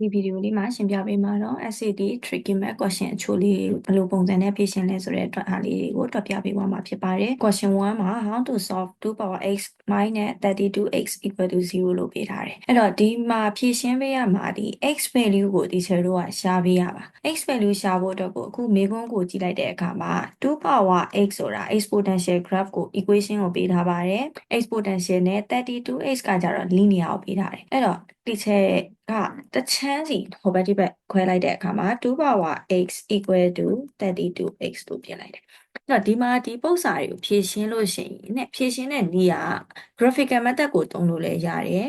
ဒီဗီဒီယိုလေးမှာရှင်းပြပေးမှာတော့ SAT tricky math question အချို့လေးဘယ်လိုပုံစံနဲ့ဖြေရှင်းလဲဆိုတဲ့အတွက်အားလေးတွေကိုတွက်ပြပေးသွားမှာဖြစ်ပါတယ် question 1မှာ how to solve 2 power x minus 32x equal to 0လို့ပေးထားတယ်အဲ့တော့ဒီမှာဖြေရှင်းပေးရမှာဒီ x value ကိုဒီချယ်တို့ကရှာပေးရပါ x value ရှာဖို့အတွက်ကိုအခုမေခွန်းကိုကြည့်လိုက်တဲ့အခါမှာ2 power x ဆိုတာ exponential graph ကို equation ကိုပေးထားပါတယ် exponential နဲ့ 32x ကကြတော့ linear ကိုပေးထားတယ်အဲ့တော့ဒီချက်ကတချမ်းစီဟိုဘက်ဒီဘက်ခွဲလိုက်တဲ့အခါမှာ2 power x equal to 32x လို့ပြင်လိုက်တယ်အဲ့တော့ဒီမှာဒီပု္ပ္ပစာတွေကိုဖြည့်ရှင်းလို့ရှိရင်ねဖြည့်ရှင်းတဲ့နည်းက graphical method ကိုသုံးလို့လည်းရတယ်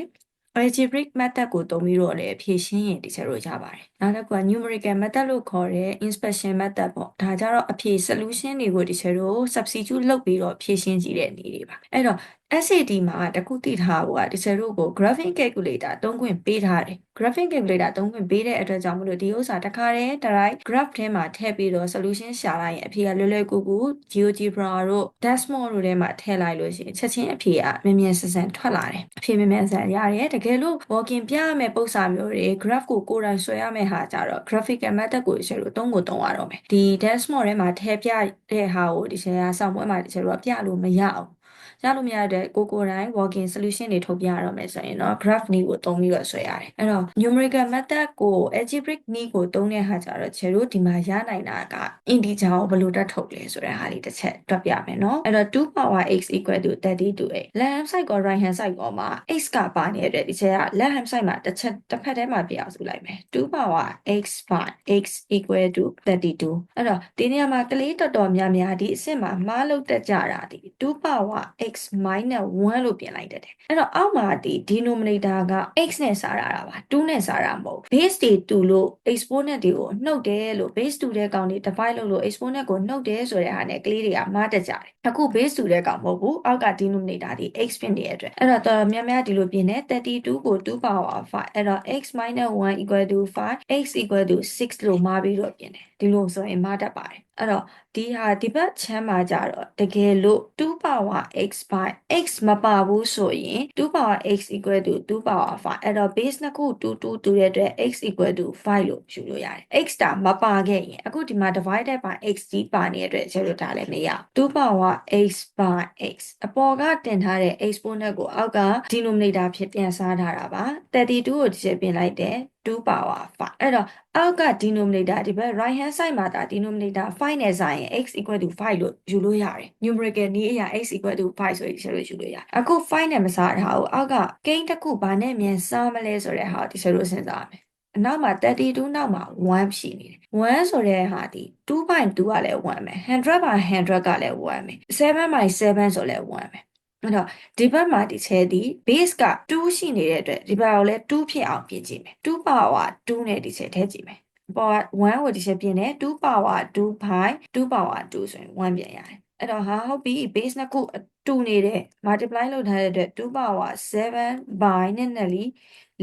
algebraic method ကိုသုံးပြီးတော့လည်းဖြည့်ရှင်းရင်ဒီချက်တော့ရပါတယ်။နောက်တစ်ခုက numerical method လို့ခေါ်တဲ့ inspection method ပေါ့။ဒါကြတော့အဖြေ solution တွေကိုဒီချက်တော့ substitute လုပ်ပြီးတော့ဖြည့်ရှင်းကြည့်တဲ့နည်းတွေပါ။အဲ့တော့ SAT မှာတခုသိထားဖို့ကဒီချက်တို့ကို graphing calculator သုံးခွင့်ပေးထားတယ်။ graphing calculator သုံးခွင့်ပေးတဲ့အတွက်ကြောင့်မလို့ဒီဥစ္စာတစ်ခါတည်း direct graph ထဲမှာထည့်ပြီးတော့ solution ရှာလိုက်ရင်အဖြေကလွယ်လွယ်ကူကူ GeoGebra တို့ Desmos တို့ထဲမှာထည့်လိုက်လို့ရှိရင်ချက်ချင်းအဖြေကမြန်မြန်ဆန်ဆန်ထွက်လာတယ်။အဖြေမြန်မြန်ဆန်ရတယ်တကယ်လို့ walking ပြရမယ့်ပုံစံမျိုးတွေ graph ကိုကိုယ်တိုင်ဆွဲရမယ့်ဟာကြတော့ graphical method ကိုဒီချက်တို့သုံးကိုသုံးရတော့မယ်။ဒီ Desmos ထဲမှာထည့်ပြတဲ့ဟာကိုဒီချက်ကစောင့်ပွဲမှာဒီချက်တို့ကပြလို့မရအောင် ရလို့မရတဲ့ကိုကိုယ်တိုင် working solution တွေထုတ်ပြရတော့မယ်ဆိုရင်တော့ graph နည်းကိုသုံးပြီးတော့ဆွဲရတယ်အဲ့တော့ numerical method ကို algebraic နည်းကိုသုံးတဲ့ဟာကြတော့ခြေတို့ဒီမှာရနိုင်တာက integer ကိုဘယ်လိုတက်ထုတ်လဲဆိုတဲ့ဟာလေးတစ်ချက်တွက်ပြမယ်နော်အဲ့တော့2 power x equal to 32x left hand side ကော right hand side ကောမှာ x ကပါနေတဲ့ဒီချက်က left hand side မှာတစ်ချက်တစ်ဖက်ထဲမှာပြအောင်စုလိုက်မယ်2 power x by x equal to 32အဲ့တော့ဒီနေရာမှာကလေးတော်တော်များများဒီအစ်စ်မှာမှားလို့တက်ကြတာဒီ2 power x minus 1လို့ပြင်လိုက်တတ်တယ်အဲ့တော့အောက်မှာဒီ denominator က x နဲ့စားရတာပါ2နဲ့စားတာမဟုတ် base တွေ2လို့ exponent တွေကိုနှုတ်တယ်လို့ base 2တဲ့ကောင်တွေ divide လုပ်လို့ exponent ကိုနှုတ်တယ်ဆိုတဲ့ဟာနဲ့ကလေးတွေကမှားတတ်ကြတယ်အခု base 2တဲ့ကောင်မဟုတ်ဘူးအောက်က denominator ဒီ x ဖြစ်နေတဲ့အတွက်အဲ့တော့တော်တော်များများဒီလိုပြင်တယ်32ကို 2 power 5အဲ့တော့ x minus 1 equal to 5 x equal to 6လို့မှားပြီးတော့ပြင်တယ်ဒီလိုဆိုရင်မှားတတ်ပါတယ် အဲ့တော့ဒီဟာဒီဘက်ချမ်းမှာကြတော့တကယ်လို့2 power x by x မပါဘူးဆိုရင်2 power x equal to 2 power 5အဲ့တော့ base နှစ်ခု2 2တူတဲ့အတွက် x equal to 5လို့ယူလို့ရတယ် x တာမပါခဲ့ရင်အခုဒီမှာ divided by x ကြီးပါနေတဲ့အတွက်ကျတော့ဒါလည်းမရ2 power x by x အပေါ်ကတင်ထားတဲ့ exponent ကိုအောက်က denominator ဖြစ်ပြန်စားထားတာပါ32ကိုဒီချက်ပြင်လိုက်တယ် 2 power 5အဲ့တော့အောက်က denominator ဒီဘက် right hand side မှာဒါ denominator 5နဲ့ဆိုင်ရင် x equal to 5လို့ယူလို့ရတယ် numerical နည်းအရာ x equal to 5ဆိုပြီးချက်လို့ယူလို့ရတယ်အခု5နဲ့မစားတာကိုအောက်ကကိန်းတစ်ခုဘာနဲ့မြန်စားမလဲဆိုတဲ့ဟာဒီချက်လို့စဉ်းစားရမယ်အနောက်မှာ32နောက်မှာ1ရှိနေတယ်1ဆိုတဲ့ဟာဒီ2.2ကလည်း1ပဲ100 by 100ကလည်း1ပဲ7 by 7ဆိုလည်း1ပဲ အဲ့တော့ဒီဘက်မှာဒီချဲဒီ base က2ရှိနေတဲ့အတွက်ဒီဘက်ကိုလည်း2ဖြစ်အောင်ပြင်ကြည့်မယ်2 power 2နဲ့ဒီချဲထည့်ကြည့်မယ် power 1ကိုဒီချဲပြင်တယ်2 power 2 by 2 power 2ဆိုရင်1ပြန်ရတယ်အဲ့တော့ဟာဟုတ်ပြီ base နှစ်ခုတူနေတယ် multiply လုပ်ထားတဲ့အတွက်2 power 7 by နဲ့နဲ့လီ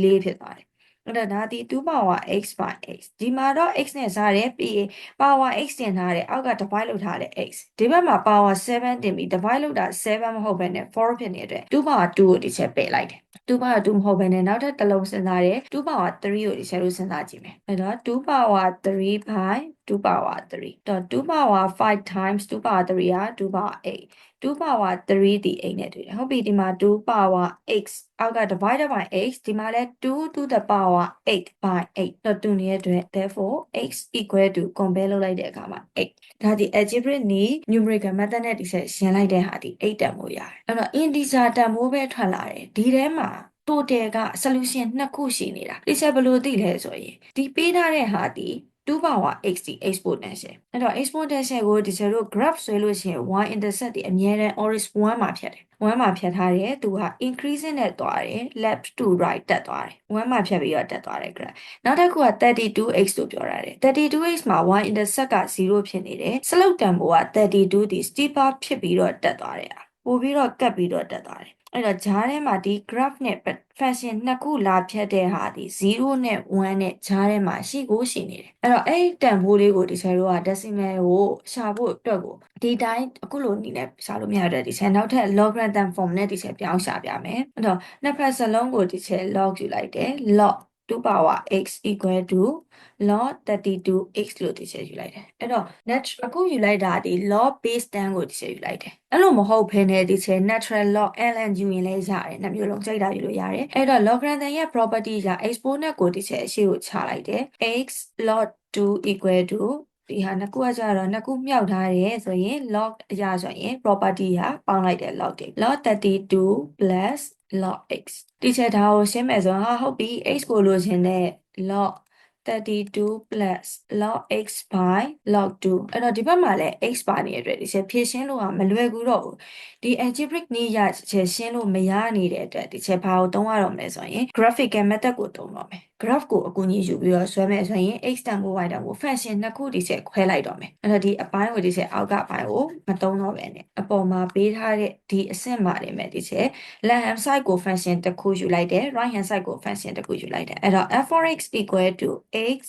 4ဖြစ်သွားတယ် အဲ့တော့ဒါဒီ2 power x by x ဒီမှာတော့ x နဲ့စားတယ်ပြီးရင် power x တင်ထားတယ်အောက်က divide လုပ်ထားတယ် x ဒီဘက်မှာ power 7တင်ပြီး divide လုပ်တာ7မဟုတ်ဘဲနဲ့4ဖြစ်နေတဲ့2 power 2ကိုဒီချက်ပယ်လိုက်တယ်2 power 2မဟုတ်ဘဲနဲ့နောက်ထပ်တစ်လုံးစဉ်းစားတယ်2 power 3ကိုဒီချက်လို့စဉ်းစားကြည့်မယ်အဲ့တော့2 power 3 by 2 power 3တော့2 power 5 times 2 power 3က2 power 8 2 power 3ဒီ8နဲ့တွေ့တယ်ဟုတ်ပြီဒီမှာ2 power x အောက်က divided by x ဒီမှာလဲ2 to the power 8 by 8တော့တူနေတဲ့အတွက် therefore x equal to compare လုပ်လိုက်တဲ့အခါမှာ8ဒါဒီ algebraic နည်း numerical method နဲ့ဒီဆက်ရှင်းလိုက်တဲ့ဟာဒီ8တန်မို့ရတယ်အဲ့တော့ integer တန်မိုးပဲထွက်လာတယ်ဒီထဲမှာ total က solution နှစ်ခုရှိနေတာဒီချက်ဘယ်လိုသိလဲဆိုရင်ဒီပေးထားတဲ့ဟာဒီ 2 power x ဒီ exponential အဲ့တော့ exponential ကိုဒီကျတို့ graph ဆွဲလို့ရှိရင် y intercept ဒီအမြဲတမ်း oris 1မှာဖြတ်တယ်1မှာဖြတ်ထားတယ်သူက increasing နဲ့သွားတယ် left to right တက်သွားတယ်1မှာဖြတ်ပြီးတော့တက်သွားတယ် graph နောက်တစ်ခုက 32x လို့ပြောရတယ် 32x မှာ y intercept က0ဖြစ်နေတယ် slope တန်ဖိုးက32ဒီ steeper ဖြစ်ပြီးတော့တက်သွားတယ် ပို့ပြီးတော့ကတ်ပြီးတော့တက်သွားတယ်အဲ့တော့ဂျားထဲမှာဒီ graph နဲ့ function နှစ်ခုလာဖြတ်တဲ့ဟာဒီ0နဲ့1နဲ့ဂျားထဲမှာရှိကိုရှိနေတယ်အဲ့တော့အဲ့ဒီတန်ဖိုးလေးကိုဒီဆယ်တို့က decimal ကိုရှာဖို့အတွက်ကိုဒီတိုင်းအခုလိုနေနဲ့ရှာလို့မရတဲ့ဒီဆယ်နောက်ထပ် logarithm form နဲ့ဒီဆယ်ပြောင်းရှာပြမယ်အဲ့တော့နှစ်ဖက်စလုံးကိုဒီဆယ် log ယူလိုက်တယ် log 2 2 power x equal to log 32x လို့ဒီချက်ယူလိုက်တယ်အဲ့တော့ net အခုယူလိုက်တာဒီ log base 10ကိုဒီချက်ယူလိုက်တယ်အဲ့လိုမဟုတ်ဘဲနဲ့ဒီချက် natural log ln ယူရင်လည်းရတယ်နှစ်မျိုးလုံးကြိုက်တာယူလို့ရတယ်အဲ့တော့ logarithm ရဲ့ property က exponent ကိုဒီချက်အရှိကိုချလိုက်တယ် x log 2 equal to ဒီဟာနှစ်ခုကကြတော့နှစ်ခုမြောက်ထားတယ်ဆိုရင် log အရာဆိုရင် property ကပေါင်းလိုက်တယ် log တွေ log 32 plus log x ဒီချက်ဒါကိုရှင်းမယ်ဆိုဟာဟုတ်ပြီ x ကိုလိုချင်တဲ့ log 32 plus log x by log 2အဲ့တော့ဒီဘက်မှာလည်း x ပါနေတဲ့အတွက်ဒီချက်ဖြည့်ရှင်းလို့ကမလွယ်ကူတော့ဘူးဒီ algebraic နည်းရချက်ရှင်းလို့မရနေတဲ့အတွက်ဒီချက်ဘာကိုသုံးရတော့မလဲဆိုရင် graphical method ကိုသုံးတော့မယ် graph ကိုအကူအညီယူပြီးတော့ဆွဲမယ်ဆိုရင် x တန်ဖိုး y တန်ဖိုး function နှစ်ခုဒီချက်ခွဲလိုက်တော့မယ်အဲ့တော့ဒီအပိုင်းကိုဒီချက်အောက်ကအပိုင်းကိုမသုံးတော့ပဲနဲ့အပေါ်မှာပေးထားတဲ့ဒီအဆင့်မှာနေမယ်ဒီချက် left hand side ကို function တစ်ခုယူလိုက်တယ် right hand side ကို function တစ်ခုယူလိုက်တယ်အဲ့တော့ f for x equal to x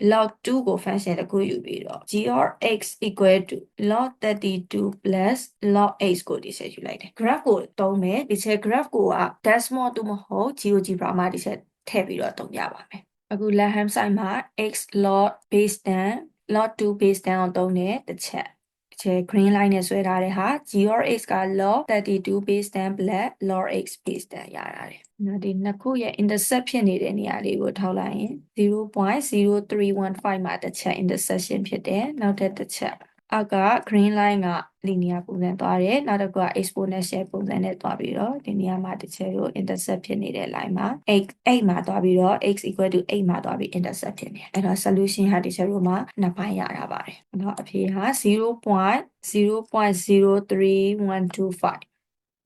log 2ကို function တစ်ခုယူပြီးတော့ g or x equal to log 32 plus log x ကိုဒီချက်ယူလိုက်တယ် graph ကိုသုံးမယ်ဒီချက် graph ကိုက decimal တူမဟုတ် GeoGebra မှာဒီချက် ထည့်ပြီးတော့သုံးရပါမယ်အခု left hand side မှာ x log base 10 log 2 base 10အောင်သုံးတယ်တစ်ချက်တစ်ချက် green line နဲ့ဆွဲထားတဲ့ဟာ g or x က log 32 base 10 plus log x base 10ရတာတယ်နော်ဒီနှစ်ခုရဲ့ intercept ဖြစ်နေတဲ့နေရာလေးကိုထောက်လိုက်ရင်0.0315မှာတစ်ချက် intersection ဖြစ်တယ်နောက်ထပ်တစ်ချက် အောက်က green line က linear ပုံစံသွားတယ်နောက်တစ်ခုက exponential ပုံစံနဲ့သွားပြီးတော့ဒီနေရာမှာတစ်ချက်ကို intercept ဖြစ်နေတဲ့ line မှာ x 8မှာသွားပြီးတော့ x equal to 8မှာသွားပြီး intercept ဖြစ်နေအဲ့တော့ solution ဟာဒီချက်တို့မှာနှစ်ပိုင်းရတာပါတယ်အဲ့တော့အဖြေဟာ0.0.03125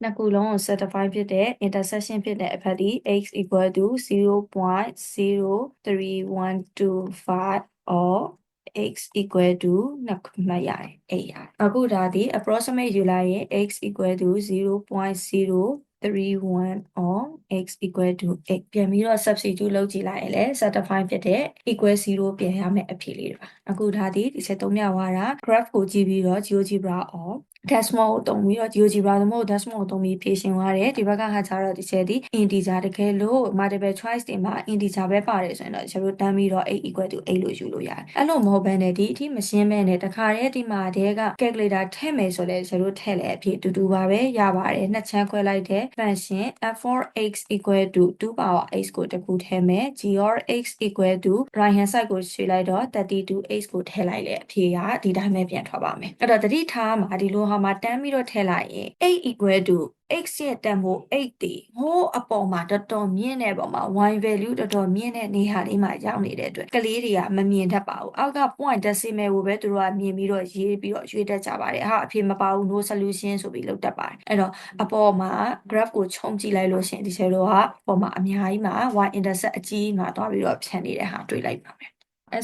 နှစ်ခုလုံးကို certify ဖြစ်တဲ့ intersection ဖြစ်တဲ့အဖက်ဒီ x equal to 0.03125 or x equal to နှစ်ခုမှတ်ရတယ်8ရတယ်အခုဒါဒီ approximate ယူလိုက်ရင် x equal to 0.031 or x equal to 8ပြန်ပြီးတော့ substitute လုပ်ကြည့်လိုက်ရင်လည်း certify ဖြစ်တဲ့ equal 0ပြန်ရမယ့်အဖြေလေးတွေပါအခုဒါဒီဒီချက်သုံးမြဝါတာ graph ကိုကြည့်ပြီးတော့ GeoGebra or decimal ကိုတုံးပြီးတော့ GeoGebra သမုတ် decimal ကိုတုံးပြီးဖြည့်ရှင်းသွားတယ်ဒီဘက်ကဟာကျတော့ဒီချက်ဒီ integer တကယ်လို့ multiple choice တွေမှာ integer ပဲပါတယ်ဆိုရင်တော့ကျွန်တော်တို့တန်းပြီးတော့8 equal to 8လို့ယူလို့ရတယ်အဲ့လိုမဟုတ်ဘဲနဲ့ဒီအထိမရှင်းဘဲနဲ့တခါတည်းဒီမှာတည်းက calculator ထည့်မယ်ဆိုလဲကျွန်တော်တို့ထည့်လဲအဖြစ်အတူတူပါပဲရပါတယ်နှစ်ချမ်းခွဲလိုက်တဲ့ function f4x equal to 2 power x ကိုတစ်ခုထည့်မယ် g or x equal to right hand side ကိုရွှေ့လိုက်တော့ 32x ကိုထည့်လိုက်လေအဖြေကဒီတိုင်းပဲပြန်ထွက်ပါမယ်အဲ့တော့တတိထားမှာဒီလိုဟာမှာတန်းပြီးတော့ထည့်လိုက်ရင်8 equal to x ရဲ့တန်ဖိုး8တည်ဟိုးအပေါ်မှာတော်တော်မြင့်တဲ့ပုံမှာ y value တော်တော်မြင့်တဲ့နေဟာလေးမှာရောက်နေတဲ့အတွက်ကလေးတွေကမမြင်တတ်ပါဘူးအောက်က point decimal ကိုပဲသူတို့ကမြင်ပြီးတော့ရေးပြီးတော့ရွေးတတ်ကြပါတယ်ဟာအဖြေမပါဘူး no solution ဆိုပြီးလုပ်တတ်ပါတယ်အဲ့တော့အပေါ်မှာ graph ကိုခြုံကြည့်လိုက်လို့ရှိရင်ဒီချက်တော့ကအပေါ်မှာအများကြီးမှာ y intercept အကြီးမှာတွားပြီးတော့ဖြန့်နေတဲ့ဟာတွေ့လိုက်ပါမယ်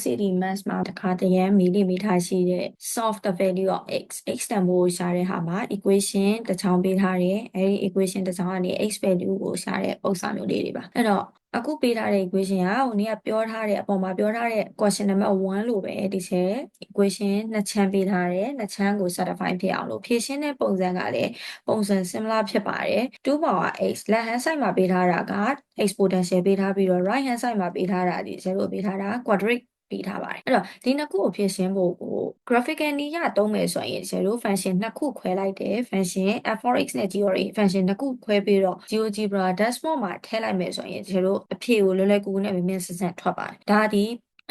SAT mass မှာတခါတရံမီလီမီတာရှိတဲ့ solve the value of x x တန်ဖိုးကိုရှာတဲ့ဟာမှာ equation တစ်ချောင်းပေးထားတယ်အဲဒီ equation တစ်ချောင်းကနေ x value ကိုရှာတဲ့ပုံစံမျိုးလေးတွေပါအဲ့တော့အခုပေးထားတဲ့ equation ကဟိုနေ့ကပြောထားတဲ့အပေါ်မှာပြောထားတဲ့ question number 1လို့ပဲဒီချက် equation နှစ်ချမ်းပေးထားတယ်နှစ်ချမ်းကို satisfy ဖြစ်အောင်လို့ဖြည့်ရှင်းတဲ့ပုံစံကလည်းပုံစံ similar ဖြစ်ပါတယ်2 power x left hand side မှာပေးထားတာက exponential ပေးထားပြီးတော့ right hand side မှာပေးထားတာဒီ0ပေးထားတာ quadratic ပေးထားပါတယ်အဲ့တော့ဒီနှစ်ခုကိုဖြည့်ရှင်းဖို့ကို graphical နည်းရသုံးမယ်ဆိုရင်0 function နှစ်ခုခွဲလိုက်တယ် function f4x နဲ့ GRA function နှစ်ခုခွဲပြီးတော့ GeoGebra dashboard မှာထည့်လိုက်မယ်ဆိုရင်0အဖြေကိုလွယ်လွယ်ကူကူနဲ့မြင်မြင်ဆန်ဆန်ထွက်ပါတယ်ဒါဒီ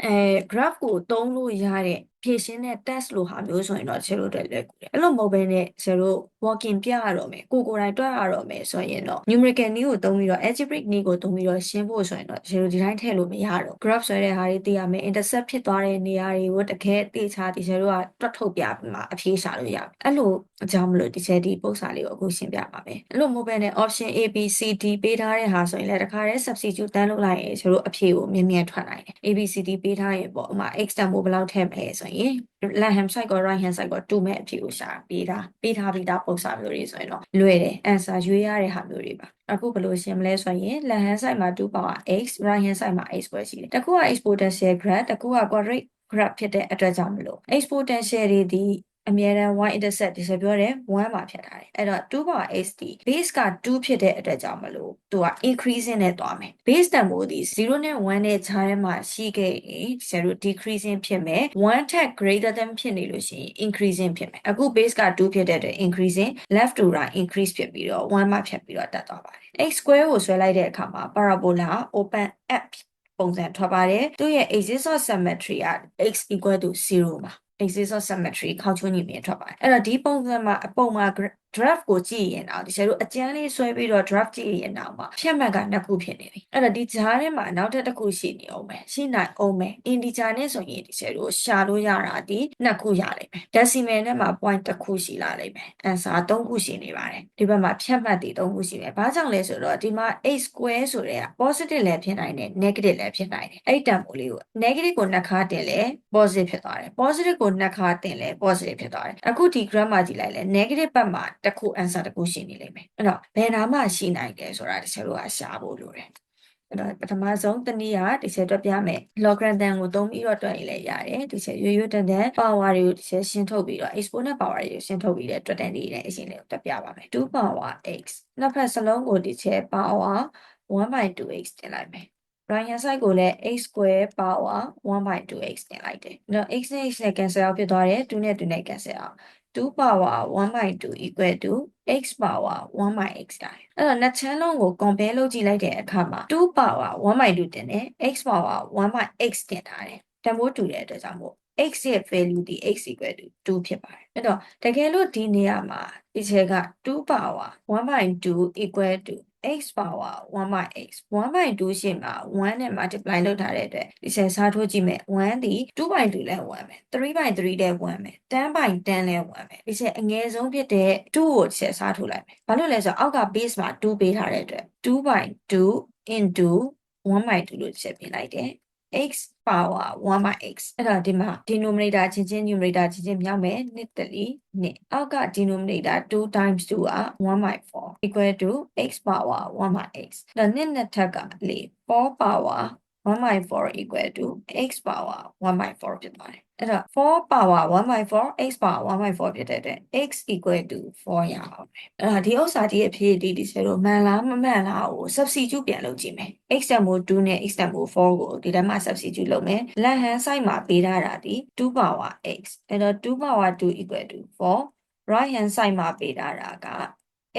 အဲ graph ကိုသုံးလို့ရတဲ့ ဖြည့်ရှင်းတဲ့ test လို့ဟာမျိုးဆိုရင်တော့ zero တက်လွယ်ကူတယ်အဲ့လိုမဟုတ်ဘဲနဲ့ zero working ပြရတော့မယ်ကိုကိုယ်တိုင်တွက်ရတော့မယ်ဆိုရင်တော့ numerical နည်းကိုသုံးပြီးတော့ algebraic နည်းကိုသုံးပြီးတော့ရှင်းဖို့ဆိုရင်တော့ zero ဒီတိုင်းထည့်လို့မရတော့ graph ဆွဲတဲ့ဟာတွေသိရမယ် intercept ဖြစ်သွားတဲ့နေရာတွေကိုတကယ်သိချာဒီ zero ကတွက်ထုတ်ပြပြီးမှအဖြေရှာလို့ရတယ်အဲ့လိုအကြောင်းမလို့ဒီချက်ဒီပုံစံလေးကိုအခုရှင်းပြပါမယ်အဲ့လိုမဟုတ်ဘဲနဲ့ option A B C D ပေးထားတဲ့ဟာဆိုရင်လည်းတခါတည်း substitute တန်းလုပ်လိုက်ရင် zero အဖြေကိုမြင်မြင်ထွက်နိုင်တယ် A B C D ပေးထားရင်ပေါ့ဥမာ x တန်ဖိုးဘယ်လောက်ထည့်မလဲဆိုရင် left hand side ကော right hand side ကောတူမဲ့အဖြေကိုရှာပေးတာပေးထားပြီးသားပုံစံမျိုးတွေဆိုရင်တော့လွယ်တယ် answer ရွေးရတဲ့ဟာမျိုးတွေပါအခုဘယ်လိုရှင်းမလဲဆိုရင် left hand side မှာ2 power x right hand side မှာ x ပဲရှိတယ်တကူက exponential graph တကူက quadratic graph ဖြစ်တဲ့အတွက်ကြောင့်မလို့ exponential တွေဒီ အမြဲတမ်း y intercept ဒီဆိုပြောတယ်1မှာဖြတ်ထားတယ်အဲ့တော့2 power x ဒီ base က2ဖြစ်တဲ့အတွက်ကြောင့်မလို့သူက increasing နဲ့သွားမယ် base တန်ဖိုးဒီ0နဲ့1နဲ့ခြားထဲမှာရှိခဲ့ရင်ဆရာတို့ decreasing ဖြစ်မယ်1 tag greater than ဖြစ်နေလို့ရှိရင် increasing ဖြစ်မယ်အခု base က2ဖြစ်တဲ့အတွက် increasing left to right increase ဖြစ်ပြီးတော့1မှာဖြတ်ပြီးတော့တက်သွားပါတယ် x square ကိုဆွဲလိုက်တဲ့အခါမှာ parabola open up ပုံစံထွက်ပါတယ်သူရဲ့ axis of symmetry က x equal to 0မှာ axis of symmetry ခေါက်ချိုးညီမြင်ထွက်ပါတယ်အဲ့တော့ဒီပုံစံမှာအပုံမှာ draft ကိုကြည့်ရင်တော့ဒီဆရာတို့အကျန်းလေးဆွဲပြီးတော့ draft ကြည့်ရင်တော့မှဖြတ်မှတ်ကနှစ်ခုဖြစ်နေပြီအဲ့တော့ဒီဂျားထဲမှာနောက်ထပ်တစ်ခုရှိနေအောင်မယ်ရှိနိုင်အောင်မယ် integer နဲ့ဆိုရင်ဒီဆရာတို့ရှာလို့ရတာဒီနှစ်ခုရလိမ့်မယ် decimal နဲ့မှာ point တစ်ခုရှိလာလိမ့်မယ် answer သုံးခုရှိနေပါတယ်ဒီဘက်မှာဖြတ်မှတ်တွေသုံးခုရှိမယ်ဘာကြောင့်လဲဆိုတော့ဒီမှာ a square ဆိုတဲ့က positive လည်းဖြစ်နိုင်တယ် negative လည်းဖြစ်နိုင်တယ်အဲ့တန်ဖိုးလေးကို negative ကိုနှစ်ခါတင်လဲ positive ဖြစ်သွားတယ် positive ကိုနှစ်ခါတင်လဲ positive ဖြစ်သွားတယ်အခုဒီ graph မှာကြည့်လိုက်လဲ negative ဘက်မှာတစ်ခု answer တစ်ခုရှိနေလိမ့်မယ်အဲ့တော့ဘယ်နာမှရှိနိုင်တယ်ဆိုတာတစ်ချက်လို့ကရှာဖို့လိုတယ်အဲ့တော့ပထမဆုံးတနည်းကဒီချက်တွက်ပြမယ် logarithm ကိုသုံးပြီးတော့တွက်ရင်လည်းရတယ်ဒီချက်ရွရွတန်တန် power တွေကိုဒီချက်ရှင်းထုတ်ပြီးတော့ exponent power တွေကိုရှင်းထုတ်ပြီးတဲ့တွက်တဲ့နေတဲ့အရှင်လေးကိုတွက်ပြပါမယ်2 power x နှစ်ဖက်စလုံးကိုဒီချက် power 1/2x တင်လိုက်မယ် right hand side ကိုလည်း x square power 1/2x တင်လိုက်တယ်။အဲ့တော့ x နဲ့ x နဲ့ cancel out ဖြစ်သွားတယ်2နဲ့2နဲ့ cancel out 2 power 1/2 equal to x power 1/x တိုင်းအဲ့တော့နှစ်ချမ်းလုံးကို compare လုပ်ကြည့်လိုက်တဲ့အခါမှာ2 power 1/2တင်တယ် x power 1/x တင်ထားတယ်တန်ဖိုးတူတဲ့အတွက်ကြောင့်မို့ x ရဲ့ value ဒီ x equal to 2ဖြစ်ပါတယ်အဲ့တော့တကယ်လို့ဒီနေရာမှာဒီချက်က2 power 1/2 equal to x power 1 by x 1 by 2ရှင်းမှာ1နဲ့ multiply လုပ်ထားတဲ့အတွက်ဒီဆက်စားထိုးကြည့်မယ်1ဒီ2 by 2လဲ1မယ်3 by 3လဲ1မယ်10 by 10လဲ1မယ်ဒီဆက်အငယ်ဆုံးဖြစ်တဲ့2ကိုဒီဆက်စားထိုးလိုက်မယ်ဘာလို့လဲဆိုတော့အောက်က base မှာ2ပေးထားတဲ့အတွက်2 by 2 into 1 by 2လို့ချက်ပြင်လိုက်တယ် x power 1 by x အဲ့တော့ဒီမှာ denominator ချင်းချင်း numerator ချင်းချင်းမြောက်မယ်နှစ်တလီနှစ်အောက်က denominator 2 times 2က1 by 4 equal to x power 1 by x အဲ့တော့နှစ်နှစ်ထက်ကလေ4 power 1 by 4 equal to x power 1 by 4ဖြစ်သွားတယ် အဲ့တော့4 power 1 by 4 x power 1 by 4ဖြစ်တဲ့အတွက် x equal to 4ရအောင်ပဲအဲ့တော့ဒီဥစ္စာဒီအဖြစ်ဒီဒီဆိုတော့မှန်လားမမှန်လားကို substitute ပြန်လုပ်ကြည့်မယ် x တန်ဖိုး2နဲ့ x တန်ဖိုး4ကိုဒီထဲမှာ substitute လုပ်မယ် left hand side မှာပေးထားတာဒီ2 power x အဲ့တော့2 power 2 equal to 4 right hand side မှာပေးထားတာက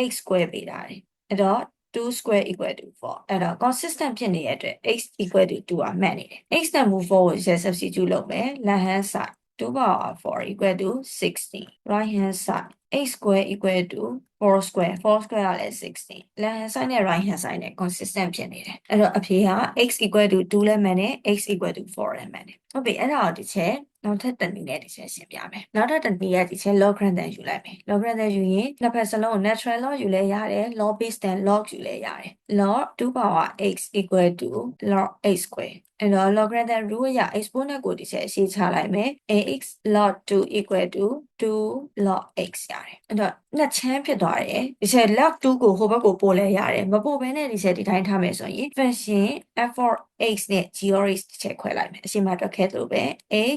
x square ပေးထားတယ်အဲ့တော့ 2 square equal to 4အဲ့တော့ consistent ဖြစ်နေတဲ့အတွက် x equal to 2อ่ะမှတ်နေတယ် x တန်ဖိုး4ကိုဆက် substitute လုပ်မယ် left hand side 2 power 4 equal to 60 right hand side x square equal to 4 square 4 square ကလည်း60 left hand side နဲ့ right hand side နဲ့ consistent ဖြစ်နေတယ်အဲ့တော့အဖြေက x equal to 2လည်းမှန်တယ် x equal to 4လည်းမှန်တယ်ဟုတ်ပြီအဲ့ဒါကိုဒီချက်နောက်ထပ်တနည်းနဲ့ဒီချက်ရှင်းပြမယ်နောက်ထပ်တနည်းကဒီချက် logarithm ယူလိုက်မယ် logarithm ယူရင်နှစ်ဖက်စလုံးကို natural log ယူလဲရတယ် log base 10 log ယူလဲရတယ် log 2 power x equal to log x square အဲ့တော့ logarithm rule အရ exponent ကိုဒီချက်အရှိချလိုက်မယ် ax log 2 equal to 2 log x ရတယ်အဲ့တော့နှစ်ချမ်းဖြစ်သွားတယ်ဒီချက် log 2ကိုဟိုဘက်ကိုပို့လဲရတယ်မပို့ဘဲနဲ့ဒီချက်ဒီတိုင်းထားမယ်ဆိုရင် function f for x နဲ့ g or x တစ်ချက်ခွဲလိုက်မယ်အရှိမတွက်ခဲ့သလိုပဲ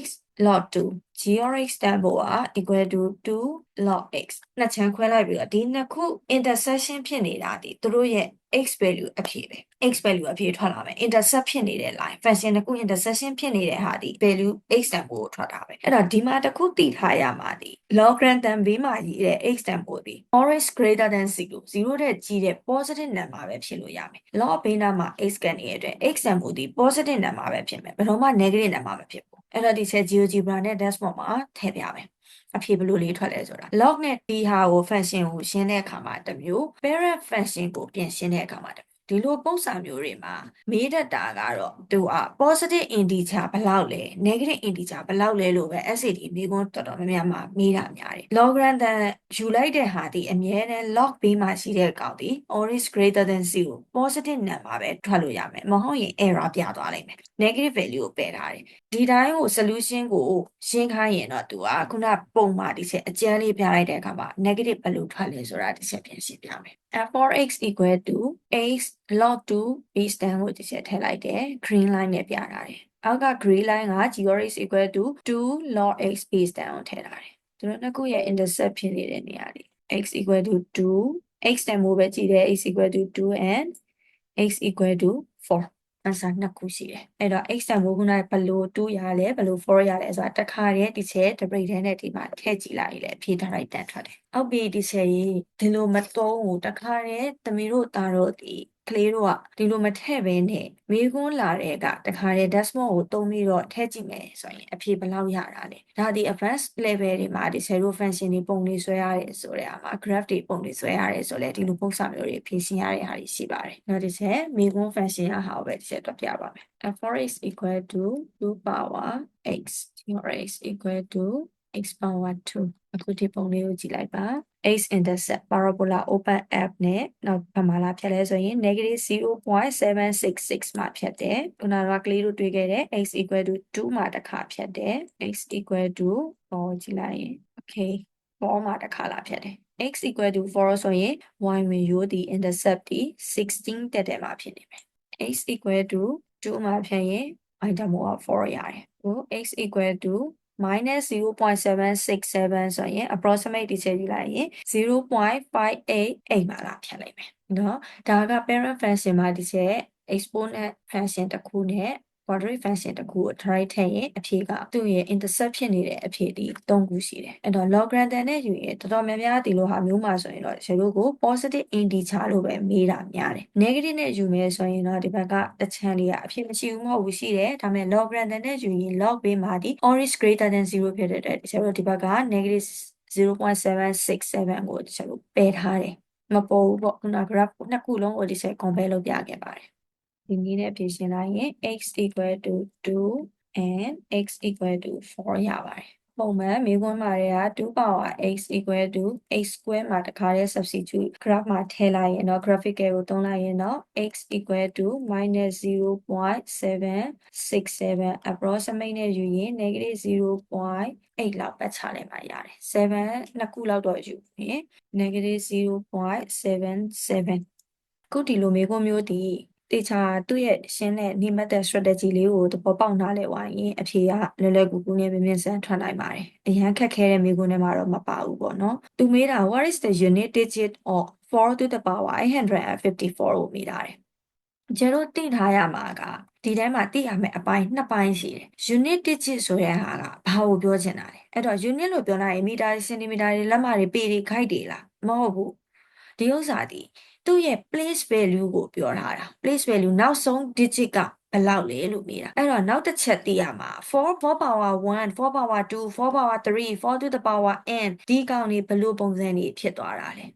x log 2 g or x တန်ဖို့က equal to 2 log x နှစ်ချမ်းခွဲလိုက်ပြီးတော့ဒီနှစ်ခု intersection ဖြစ်နေတာဒီသူတို့ရဲ့ x value အဖြစ်ပဲ x value အဖြစ်ထွက်လာမယ် intercept ဖြစ်နေတဲ့ line function တစ်ခု intersection ဖြစ်နေတဲ့ဟာဒီ value x တန်ဖို့ကိုထွက်တာပဲအဲ့တော့ဒီမှာတစ်ခုတည်ထားရမှာဒီ logarithm ဘေးမှာရေးတဲ့ x တန်ဖို့ဒီ or is greater than 0 0တဲ့ကြီးတဲ့ positive number ပဲဖြစ်လို့ရမယ် log ဘေးနားမှာ x ကန်နေတဲ့အတွက် x တန်ဖို့ဒီ positive number ပဲဖြစ်မယ်ဘယ်တော့မှ negative number မဖြစ်ဘူး အဲ့တော့ဒီချက် GeoGebra နဲ့ dashboard မှာထည့်ပြမယ်အဖြေဘယ်လိုလေးထွက်လဲဆိုတာ log နဲ့ဒီဟာကို function ကိုရှင်းတဲ့အခါမှာတစ်မျိုး parent function ကိုပြန်ရှင်းတဲ့အခါမှာတစ်မျိုး ဒီလိုပုံစံမျိုးတွေမှာမေးတတ်တာကတော့သူက positive integer ဘယ်လောက်လဲ negative integer ဘယ်လောက်လဲလို့ပဲ SAT မေးခွန်းတော်တော်များများမှာမေးတာများတယ် logarithm ယူလိုက်တဲ့ဟာဒီအမြဲတမ်း log ဘေးမှာရှိတဲ့ကောင်ဒီ or is greater than 0 positive number ပဲထွက်လို့ရမယ်မဟုတ်ရင် error ပြသွားလိမ့်မယ် negative value ကိုပယ်ထားတယ်ဒီတိုင်းကို solution ကိုရှင်းခိုင်းရင်တော့သူကခုနပုံမှာဒီချက်အကျန်းလေးပြလိုက်တဲ့အခါမှာ negative ဘယ်လိုထွက်လဲဆိုတာဒီချက်ပြန်ရှင်းပြမယ် f for x equal to x log 2 base 10ကိုဒီချက်ထည့်လိုက်တယ် green line နဲ့ပြထားတယ်အောက်က green line က g or x equal to 2 log x base 10ကိုထည့်ထားတယ်သူတို့နှစ်ခုရဲ့ intercept ဖြစ်နေတဲ့နေရာလေး x equal to 2 x တန်ဖိုးပဲကြည့်တယ် x equal to 2 and x equal to 4 answer နှစ်ခုရှိတယ်အဲ့တော့ x တန်ဖိုးခုနကဘယ်လို2ရလဲဘယ်လို4ရလဲဆိုတာတစ်ခါတည်းဒီချက် debate ထဲနဲ့ဒီမှာထည့်ကြည့်လိုက်လေအဖြေထားလိုက်တန်ထွက်တယ်အောက်ပြီးဒီချက်ကြီးဒီလိုမသုံးဘူးတစ်ခါတည်းသမီးတို့သားတို့ဒီ ကလေးတို့ကဒီလိုမထည့်ဘဲနဲ့မေးခွန်းလာတဲ့ကတခါတည်း Desmond ကိုသုံးပြီးတော့ထည့်ကြည့်မယ်ဆိုရင်အဖြေဘယ်လောက်ရတာလဲဒါဒီ advanced level တွေမှာဒီ zero function တွေပုံတွေဆွဲရတယ်ဆိုတဲ့အမှာ graph တွေပုံတွေဆွဲရတယ်ဆိုလဲဒီလိုပုံစံမျိုးတွေဖြည့်ရှင်းရတဲ့ဟာတွေရှိပါတယ်နောက်တစ်ချက်မေးခွန်း function ရဟာကိုပဲတစ်ချက်တွက်ပြပါမယ် f4x equal to 2 power x your x equal to x power 2အခုဒီပုံလေးကိုကြည့်လိုက်ပါ x intercept parabola open app နဲ့နောက်ဘာမှလာဖြတ်လဲဆိုရင် negative 0.766မှာဖြတ်တယ်ခုနကကလေးတို့တွေ့ခဲ့တဲ့ x equal to 2မှာတစ်ခါဖြတ်တယ် x equal to 4ကြည့်လိုက်ရင် okay 4မှာတစ်ခါလာဖြတ်တယ် x equal to 4ဆိုရင် y ဝင်ရိုးဒီ intercept ဒီ16တက်တယ်မှာဖြစ်နေမယ် x equal to 2မှာဖြတ်ရင် y တမိုးက4ရတယ်ဟို x equal to minus 0.767ဆိုရင် approximate ဒီချက်ယူလိုက်ရင်0.588မှာလာဖြတ်လိုက်မယ်เนาะဒါက parent function မှာဒီချက် exponent function တစ်ခုနဲ့ quadratic function တစ်ခုကို try ထည့်ရင်အဖြေကသူ့ရဲ့ intercept ဖြစ်နေတဲ့အဖြေဒီ၃ခုရှိတယ်အဲ့တော့ logarithm နဲ့ယူရင်တော်တော်များများဒီလိုဟာမျိုးမှာဆိုရင်တော့ခြေတို့ကို positive integer လို့ပဲမေးတာများတယ် negative နဲ့ယူမယ်ဆိုရင်တော့ဒီဘက်ကတစ်ချမ်းလေးကအဖြစ်မရှိဘူးမဟုတ်ဘူးရှိတယ်ဒါပေမဲ့ logarithm နဲ့ယူရင် log ဘေးမှာဒီ or is greater than 0ဖြစ်တဲ့အတွက်ခြေတို့ဒီဘက်က negative 0.767ကိုခြေတို့ပယ်ထားတယ်မပေါ်ဘူးပေါ့ခုန graph နှစ်ခုလုံးကိုဒီချက် compare လုပ်ပြခဲ့ပါတယ် ဒီနည်းနဲ့ဖြည့်ရှင်းလိုက်ရင် x equal to 2 and x equal to 4ရပါတယ်ပုံမှန်မေးခွန်းမှာတွေက2 power x equal to x square မှာတခါတည်း substitute graph မှာထည့်လိုက်ရင်တော့ graphical ကိုသုံးလိုက်ရင်တော့ x equal to minus 0.767 approximate နဲ့ယူရင် negative 0.8လောက်ပတ်ချလိုက်မှရတယ်7နှစ်ခုလောက်တော့ယူရင် negative 0.77ခုဒီလိုမေးခွန်းမျိုးဒီ တေချာသူ့ရဲ့ရှင်းတဲ့ need method strategy လေးကိုသဘောပေါက်နားလည်သွားရင်အဖြေကလွယ်လွယ်ကူကူနဲ့မြင်မြင်ဆန်းထွက်နိုင်ပါတယ်။အရန်ခက်ခဲတဲ့မိကုန်းထဲမှာတော့မပါဘူးပေါ့နော်။သူမေးတာ what is the unit digit of 4 to the power 854ကိုမေးတာတယ်။ကျတို့သိထားရမှာကဒီထဲမှာသိရမယ့်အပိုင်းနှစ်ပိုင်းရှိတယ်။ unit digit ဆိုတဲ့ဟာကဘာကိုပြောချင်တာလဲ။အဲ့တော့ unit လို့ပြောလိုက်ရင်မီတာစင်တီမီတာတွေလက်မတွေပေတွေခိုက်တွေလားမဟုတ်ဘူး။ဒီဥစ္စာဒီ သူ့ရဲ့ place value ကိုပြောထားတာ place value နောက်ဆုံး digit ကဘယ်လောက်လဲလို့မေးတာအဲ့တော့နောက်တစ်ချက်သိရမှာ4 4 power 1 4 power 2 4 power 3 4 to the power n ဒီကောင်တွေဘယ်လိုပုံစံတွေဖြစ်သွားတာလဲ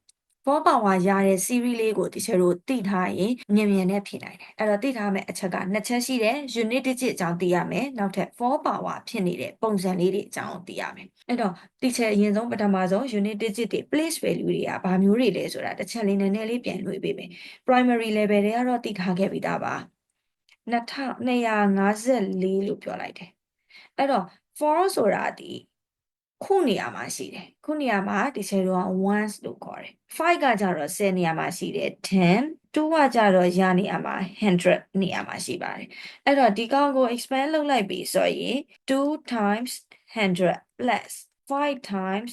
4 power ရတဲ့ series လေးကိုတချို့တို့သိထားရင်မြင်မြင်နဲ့ဖြေနိုင်တယ်အဲ့တော့သိထားမယ့်အချက်ကနှစ်ချက်ရှိတယ် unit digit အကြောင်းသိရမယ်နောက်ထပ်4 power ဖြစ်နေတဲ့ပုံစံလေးတွေအကြောင်းသိရမယ်အဲ့တော့ဒီချက်အရင်ဆုံးပထမဆုံး unit digit တွေ place value တွေကဘာမျိုးတွေလဲဆိုတာတစ်ချက်လေးနည်းနည်းလေးပြန်လွှဲပေးမယ် primary level တွေကတော့သိထားခဲ့ပြီးသားပါ2254လို့ပြောလိုက်တယ်အဲ့တော့ for ဆိုတာဒီ ခုနေရာမှာရှိတယ်ခုနေရာမှာဒီချက်တော့ ones လို့ခေါ်တယ်5ကကြတော့10နေရာမှာရှိတယ်10 2ကကြတော့ရာနေရာမှာ100နေရာမှာရှိပါတယ်အဲ့တော့ဒီကောင်ကို expand လုပ်လိုက်ပြီဆိုရင်2 times 100 plus 5 times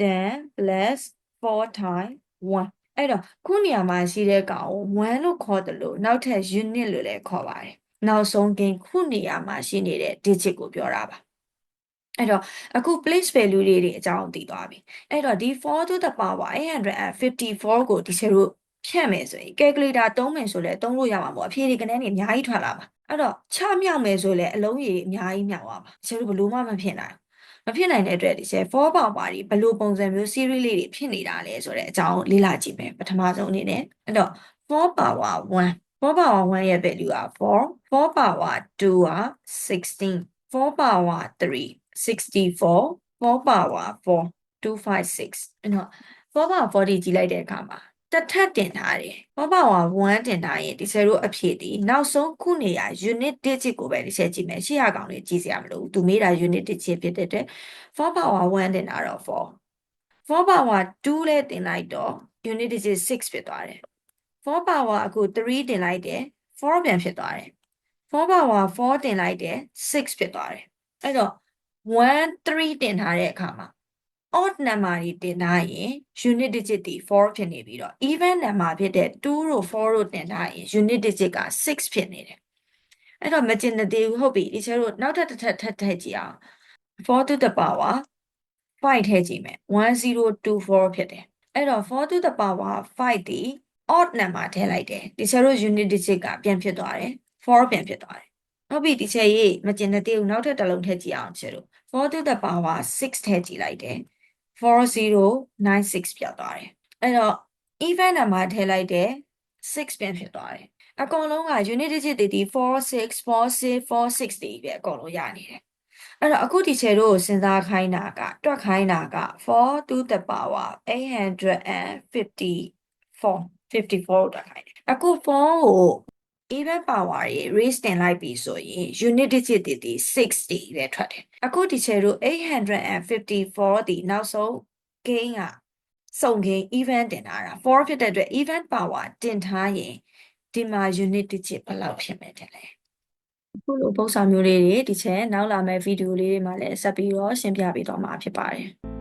10 plus 4 times 1အဲ့တော့ခုနေရာမှာရှိတဲ့ကောင်ကို1လို့ခေါ်တယ်လို့နောက်ထပ် unit လို့လည်းခေါ်ပါတယ်နောက်ဆုံးကင်ခုနေရာမှာရှိနေတဲ့ digit ကိုပြောတာပါ အဲ့တော့အခု place value တွေတွေအကြောင်းသိသွားပြီအဲ့တော့ဒီ4 to the power 854ကိုဒီချက်တို့ဖြတ်မယ်ဆိုရင် calculator သုံးမယ်ဆိုလဲသုံးလို့ရမှာပေါ့အဖြေတွေကနည်းနေအများကြီးထွက်လာပါအဲ့တော့ချမြောက်မယ်ဆိုလဲအလုံးကြီးအများကြီးမြောက်သွားပါချက်တို့ဘလို့မှမဖြစ်နိုင်မဖြစ်နိုင်တဲ့အတွက်ဒီချက်4 power တွေဘလို့ပုံစံမျိုး series လေးတွေဖြစ်နေတာလဲဆိုတဲ့အကြောင်းလေ့လာကြည့်မယ်ပထမဆုံးအနေနဲ့အဲ့တော့4 power 1 4 power 1ရဲ့ value က4 4 power 2က16 4 power 3 64 4 power 4 256အဲ့တော့4 power 4ဒီကြည့်လိုက်တဲ့အခါမှာတစ်ထပ်တင်ထားတယ်4 power 1တင်ထားရင်ဒီဆယ်တို့အဖြစ်ဒီနောက်ဆုံးခုနေရ unit digit ကိုပဲဒီချက်ကြည့်မယ်ရှေ့ရကောင်လေးကြည့်စရာမလိုဘူးသူမေးတာ unit digit ဖြစ်တဲ့အတွက်4 power 1တင်တာတော့4 4 power 2လဲတင်လိုက်တော့ unit digit 6ဖြစ်သွားတယ်4 power အခု3တင်လိုက်တယ်4ပြန်ဖြစ်သွားတယ်4 power 4တင်လိုက်တယ်6ဖြစ်သွားတယ်အဲ့တော့ 1 3တင်ထားတဲ့အခါမှာ odd number တွေတင်ထားရင် unit digit တွေ4ဖြစ်နေပြီးတော့ even number ဖြစ်တဲ့2တို့4တို့တင်ထားရင် unit digit က6ဖြစ်နေတယ်အဲ့တော့မကျင်တဲ့သေးဘူးဟုတ်ပြီဒီချဲတို့နောက်ထပ်တစ်ထပ်ထပ်ထည့်ကြည့်အောင်4 to the power 5ထည့်ကြည့်မယ်1024ဖြစ်တယ်အဲ့တော့4 to the power 5ဒီ odd number ထည့်လိုက်တယ်ဒီချဲတို့ unit digit ကပြန်ဖြစ်သွားတယ်4ပြန်ဖြစ်သွားတယ်ဟုတ်ပြီဒီချဲရေးမကျင်တဲ့သေးဘူးနောက်ထပ်တစ်လုံးထည့်ကြည့်အောင်ချဲတို့ 4 to the power 6ထည့်ကြည့်လိုက်တယ်4096ပြောက်သွားတယ်အဲ့တော့ even number ထည့်လိုက်တယ်6ပြန်ဖြစ်သွားတယ်အကုန်လုံးက unit digit တွေဒီ46 46 46တွေပဲအကုန်လုံးရနေတယ်အဲ့တော့အခုဒီချေတို့ကိုစဉ်းစားခိုင်းတာကတွက်ခိုင်းတာက4 to the power 854 54တွက်ခိုင်းတယ်အခု4ကို even power ရေ raise တင်လိုက်ပြီဆိုရင် unit digit တွေဒီ6တွေပဲထွက်တယ်အခုဒီချေတို့854ဒီနောက်ဆုံး gain ကစုံ gain even တင်ထားတာ4ဖြစ်တဲ့အတွက် even power တင်ထားရင်ဒီမှာ unit digit ဘယ်လောက်ဖြစ်မယ်တဲ့လဲအခုလိုပုံစံမျိုးလေးတွေဒီချက်နောက်လာမယ့်ဗီဒီယိုလေးတွေမှာလည်းဆက်ပြီးတော့ရှင်းပြပေးတော့မှာဖြစ်ပါတယ်